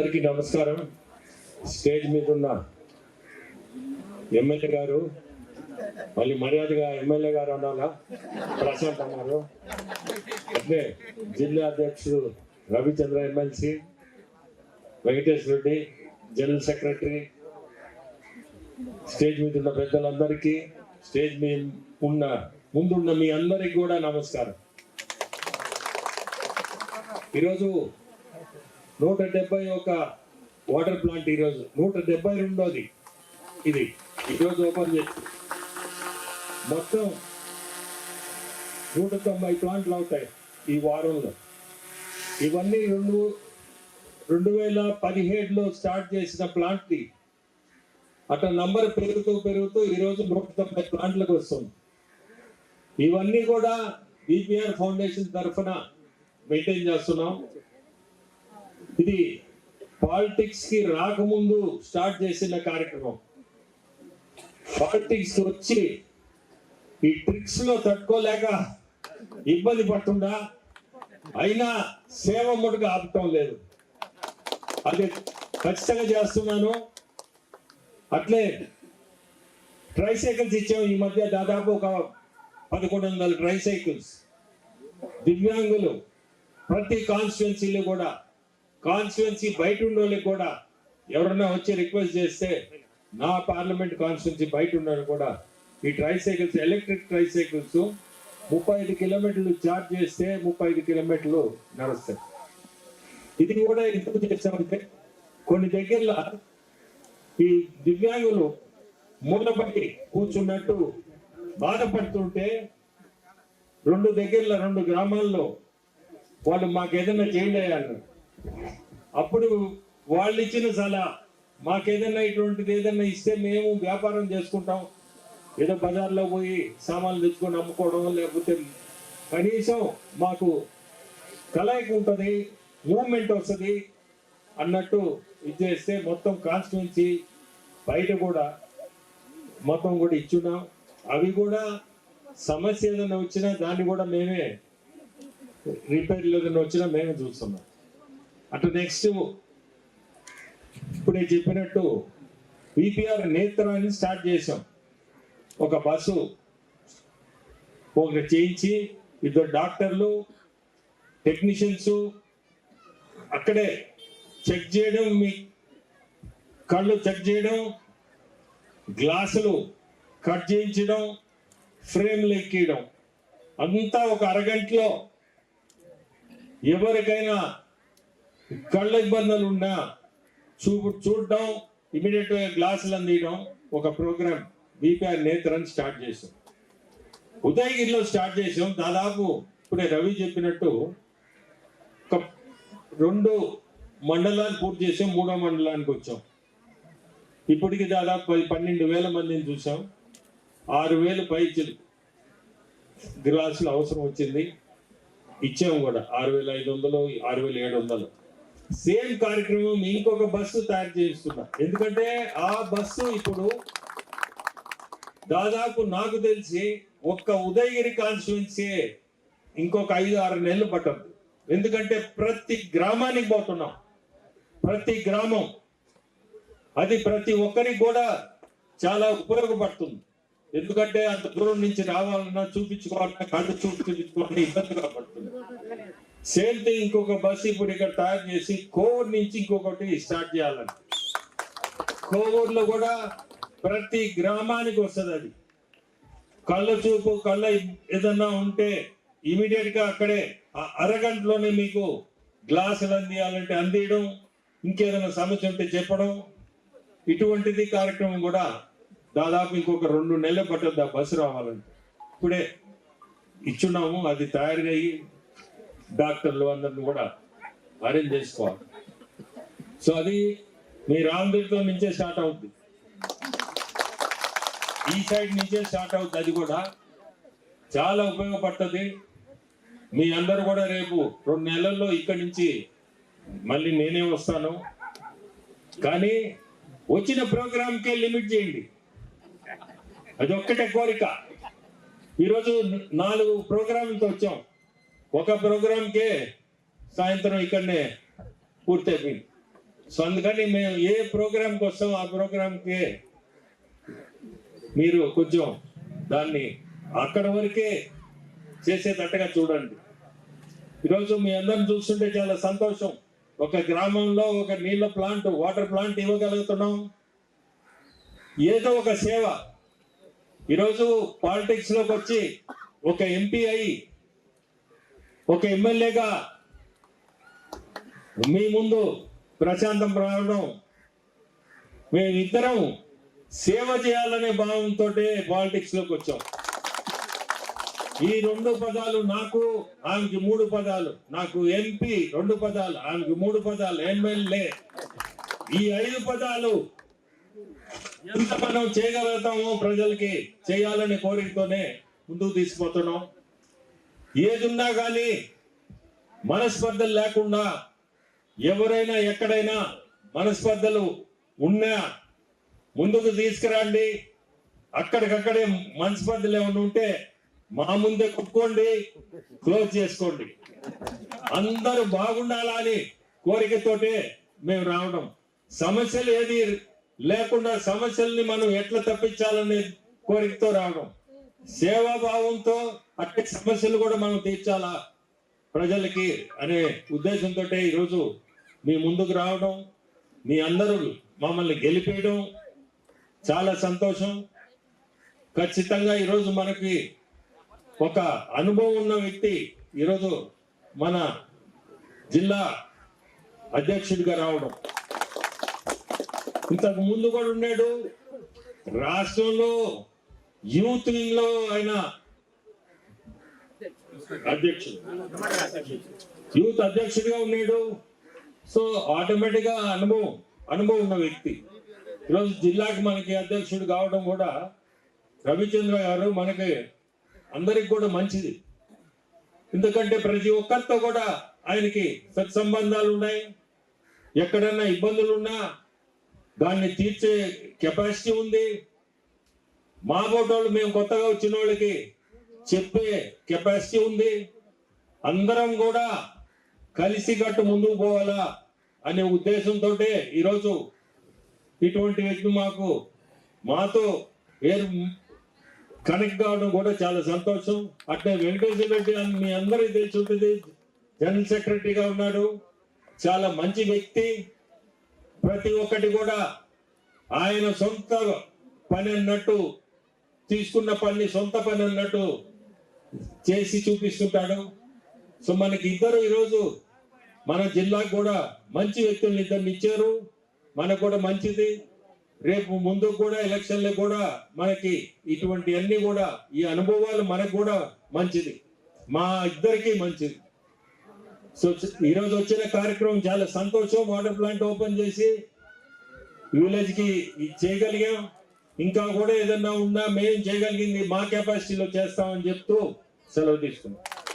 అందరికీ నమస్కారం. స్టేజ్ మీద ఉన్న ఎమ్మెల్యే గారు మళ్ళీ మర్యాదగా ఎమ్మెల్యే గారు అనాలా ప్రశాంత్ అన్నారు. అట్లే జిల్లా అధ్యక్షుడు Ravichandra MLC Venkatesh Reddy general secretary stage మీద ఉన్న పెద్దలందరికీ స్టేజ్ మీద ఉన్న ముందున్న మీ అందరికి కూడా నమస్కారం. ఈరోజు నూట డెబ్బై ఒక వాటర్ ప్లాంట్ ఈరోజు. నూట డెబ్బై రెండోది. ఇది ఈరోజు ఓపెన్ చేసి. మొత్తం నూట తొంభై ప్లాంట్లు అవుతాయి ఈ వారంలో. ఇవన్నీ రెండు రెండు వేల పదిహేడులో స్టార్ట్ చేసిన ప్లాంట్ది అట్లా నంబర్ పెరుగుతూ పెరుగుతూ ఈరోజు నూట తొంభై ప్లాంట్లకు వస్తుంది. ఇవన్నీ కూడా బీపీఆర్ ఫౌండేషన్ తరఫున మెయింటైన్ చేస్తున్నాం. ఇది పాలిటిక్స్కి రాకముందు స్టార్ట్ చేసిన కార్యక్రమం. పాలిటిక్స్ వచ్చి ఈ ట్రిక్స్లో తట్టుకోలేక ఇబ్బంది పడుతుందా? అయినా సేవ మటుకు ఆపటం లేదు. అది ఖచ్చితంగా చేస్తున్నాను. అట్లే ట్రైసైకిల్స్ ఇచ్చాము ఈ మధ్య దాదాపు ఒక పదకొండు వందల ట్రైసైకిల్స్ దివ్యాంగులు ప్రతి కాన్స్టిట్యున్సీలో కూడా కాన్స్టిట్యున్సీ బయట ఉన్న కూడా ఎవరన్నా వచ్చి రిక్వెస్ట్ చేస్తే నా పార్లమెంట్ కాన్స్టిట్యున్సీ బయట ఉన్నాను కూడా ఈ ట్రైసైకిల్స్ ఎలక్ట్రిక్ ట్రైసైకిల్స్ ముప్పై ఐదు కిలోమీటర్లు చార్జ్ చేస్తే ముప్పై ఐదు కిలోమీటర్లు నడుస్తాయి. ఇది కూడా ఎందుకు చేస్తామంటే కొన్ని దగ్గరలో ఈ దివ్యాంగులు మూలపడి కూర్చున్నట్టు బాధపడుతుంటే రెండు దగ్గరలో రెండు గ్రామాల్లో వాళ్ళు మాకు ఏదైనా చేయండి అన్నారు అప్పుడు వాళ్ళు ఇచ్చిన సలహా మాకేదన్నా ఇటువంటిది ఏదైనా ఇస్తే మేము వ్యాపారం చేసుకుంటాం. ఏదో బజార్లో పోయి సామాన్లు తెచ్చుకొని అమ్ముకోవడం లేకపోతే కనీసం మాకు కలయిక ఉంటుంది మూమెంట్ వస్తుంది అన్నట్టు ఇది చేస్తే మొత్తం కాన్స్టిట్యున్సీ బయట కూడా మొత్తం కూడా ఇచ్చున్నాం. అవి కూడా సమస్య ఏదైనా వచ్చినా దాన్ని కూడా మేమే రిపేర్లు ఏదైనా వచ్చినా మేమే చూస్తున్నాం. అటు నెక్స్ట్ ఇప్పుడే చెప్పినట్టు విపిఆర్ నేత్రాన్ని స్టార్ట్ చేసాం ఒక బస్సు ఒక చేయించి ఇద్దరు డాక్టర్లు టెక్నీషియన్స్ అక్కడే చెక్ చేయడం మీ కళ్ళు చెక్ చేయడం గ్లాసులు కట్ చేయించడం ఫ్రేమ్లు ఎక్కియడం. అంతా ఒక అరగంటలో ఎవరికైనా కళ్ళ ఇబ్బందులు ఉన్నా చూపు చూడడం ఇమీడియట్ గ్లాసులు అందియడం ఒక ప్రోగ్రామ్ బీపీఆర్ నేత్రని స్టార్ట్ చేసాం ఉదయగిరిలో స్టార్ట్ చేసాం దాదాపు ఇప్పుడే రవి చెప్పినట్టు ఒక రెండు మండలాలు పూర్తి చేసాం మూడో మండలానికి వచ్చాం. ఇప్పటికి దాదాపు పది పన్నెండు వేల మందిని చూసాం ఆరు వేలు పైచలు గ్లాసులు అవసరం వచ్చింది. ఇచ్చాము కూడా. ఆరు వేల ఐదు వందలు ఆరు వేల ఏడు వందలు. సేమ్ కార్యక్రమం ఇంకొక బస్సు తయారు చేస్తున్నా. ఎందుకంటే ఆ బస్సు ఇప్పుడు దాదాపు నాకు తెలిసి ఒక్క ఉదయగిరి కాన్స్టిట్యున్సీ ఇంకొక ఐదు ఆరు నెలలు పట్టదు ఎందుకంటే ప్రతి గ్రామానికి పోతున్నాం. ప్రతి గ్రామం. అది ప్రతి ఒక్కరికి కూడా చాలా ఉపయోగపడుతుంది. ఎందుకంటే అంత దూరం నుంచి రావాలన్నా చూపించుకోవాలన్నా కళ్ళు చూపించుకోవాలన్నా ఇబ్బందిగా పడుతుంది. సేల్తే ఇంకొక బస్సు ఇప్పుడు ఇక్కడ తయారు చేసి కోవూరు నుంచి ఇంకొకటి స్టార్ట్ చేయాలని కోవూరులో కూడా ప్రతి గ్రామానికి వస్తుంది అది. కళ్ళ చూపు కళ్ళ ఏదన్నా ఉంటే ఇమీడియట్గా అక్కడే ఆ అరగంటలోనే మీకు గ్లాసులు అందియాలంటే అందియడం ఇంకేదైనా సమస్య ఉంటే చెప్పడం. ఇటువంటిది కార్యక్రమం కూడా దాదాపు ఇంకొక రెండు నెలలు పట్టద్దు ఆ బస్సు రావాలంటే. ఇప్పుడే ఇచ్చున్నాము అది తయారుగా డాక్టర్లు అందరిని కూడా అరేంజ్ చేసుకోవాలి. సో అది మీ రామగిరితో నుంచే స్టార్ట్ అవుద్ది. ఈ సైడ్ నుంచే స్టార్ట్ అవుద్ది. అది కూడా చాలా ఉపయోగపడుతుంది. మీ అందరు కూడా రేపు రెండు నెలల్లో ఇక్కడి నుంచి మళ్ళీ నేనే వస్తాను. కానీ వచ్చిన ప్రోగ్రామ్కే లిమిట్ చేయండి. అది ఒక్కటే కోరిక. ఈరోజు నాలుగు ప్రోగ్రాంలతో వచ్చాం. ఒక ప్రోగ్రాంకే సాయంత్రం ఇక్కడనే పూర్తయిపోయింది. సో అందుకని మేము ఏ ప్రోగ్రాంకి వస్తాం ఆ ప్రోగ్రాంకే మీరు కొంచెం దాన్ని అక్కడ వరకే చేసేటట్టుగా చూడండి. ఈరోజు మీ అందరిని చూస్తుంటే చాలా సంతోషం. ఒక గ్రామంలో ఒక నీళ్ళ ప్లాంట్ వాటర్ ప్లాంట్ ఇవ్వగలుగుతున్నాం. ఏదో ఒక సేవ. ఈరోజు పాలిటిక్స్లోకి వచ్చి ఒక ఎంపీ అయి ఒక ఎమ్మెల్యేగా మీ ముందు ప్రశాంతం రావడం మేమిద్దరం సేవ చేయాలనే భావంతో పాలిటిక్స్లోకి వచ్చాం. ఈ రెండు పదాలు నాకు ఆమెకి మూడు పదాలు. నాకు ఎంపీ రెండు పదాలు ఆమెకి మూడు పదాలు ఎమ్మెల్యే. ఈ ఐదు పదాలు ఎంత మనం చేయగలుగుతామో ప్రజలకి చేయాలనే కోరికతోనే ముందుకు తీసుకుపోతున్నాం. ఏదున్నా కానీ మనస్పర్ధలు లేకుండా ఎవరైనా ఎక్కడైనా మనస్పర్ధలు ఉన్నా ముందుకు తీసుకురండి. అక్కడికక్కడే మనస్పర్ధలు ఏమైనా ఉంటే మా ముందే కుట్టుకోండి క్లోజ్ చేసుకోండి. అందరూ బాగుండాలని కోరికతోటే మేము రావడం. సమస్యలు ఏది లేకుండా సమస్యల్ని మనం ఎట్లా తప్పించాలనే కోరికతో రావడం. సేవాభావంతో అట్టి సమస్యలు కూడా మనం తీర్చాలా? ప్రజలకి అనే ఉద్దేశంతో ఈరోజు మీ ముందుకు రావడం మీ అందరూ మమ్మల్ని గెలిపేయడం చాలా సంతోషం. ఖచ్చితంగా ఈరోజు మనకి ఒక అనుభవం ఉన్న వ్యక్తి ఈరోజు మన జిల్లా అధ్యక్షుడిగా రావడం. ఇంతకు ముందు కూడా ఉన్నాడు. రాష్ట్రంలో యూత్ వింగ్లో ఆయన అధ్యక్షుడు. యూత్ అధ్యక్షుడిగా ఉన్నాడు. సో ఆటోమేటిక్గా అనుభవం అనుభవం ఉన్న వ్యక్తి. ఈరోజు జిల్లాకి మనకి అధ్యక్షుడు కావడం కూడా రవిచంద్ర గారు మనకి అందరికి కూడా మంచిది. ఎందుకంటే ప్రతి ఒక్కరితో కూడా ఆయనకి సత్సంబంధాలు ఉన్నాయి. ఎక్కడన్నా ఇబ్బందులు ఉన్నా దాన్ని తీర్చే కెపాసిటీ ఉంది. మా బోటోళ్ళు మేము కొత్తగా వచ్చిన వాళ్ళకి చెప్పే కెపాసిటీ ఉంది. అందరం కూడా కలిసి కట్టు ముందుకు పోవాలా అనే ఉద్దేశంతో ఈరోజు ఇటువంటి వ్యక్తి మాకు మాతో ఏర్ కనెక్ట్ కావడం కూడా చాలా సంతోషం. అట్లే వెంకటేశ్వర రెడ్డి అని మీ అందరికీ తెలిసి ఉంటుంది. జనరల్ సెక్రటరీగా ఉన్నాడు. చాలా మంచి వ్యక్తి. ప్రతి ఒక్కటి కూడా ఆయన సొంత పని అన్నట్టు తీసుకున్న పని సొంత పని అన్నట్టు చేసి చూపిస్తుంటాడు. సో మనకి ఇద్దరు ఈరోజు మన జిల్లాకు కూడా మంచి వ్యక్తులను ఇద్దరిని ఇచ్చారు. మనకు కూడా మంచిది. రేపు ముందు కూడా ఎలక్షన్లు కూడా మనకి ఇటువంటి అన్ని కూడా ఈ అనుభవాలు మనకు కూడా మంచిది. మా ఇద్దరికి మంచిది. సో ఈరోజు వచ్చిన కార్యక్రమం చాలా సంతోషం. వాటర్ ప్లాంట్ ఓపెన్ చేసి విలేజ్కి ఇది చేయగలిగాం. ఇంకా కూడా ఏదన్నా ఉన్నా మేము చేయగలిగింది మా కెపాసిటీలో చేస్తామని చెప్తూ సెలవు తీసుకున్నాం.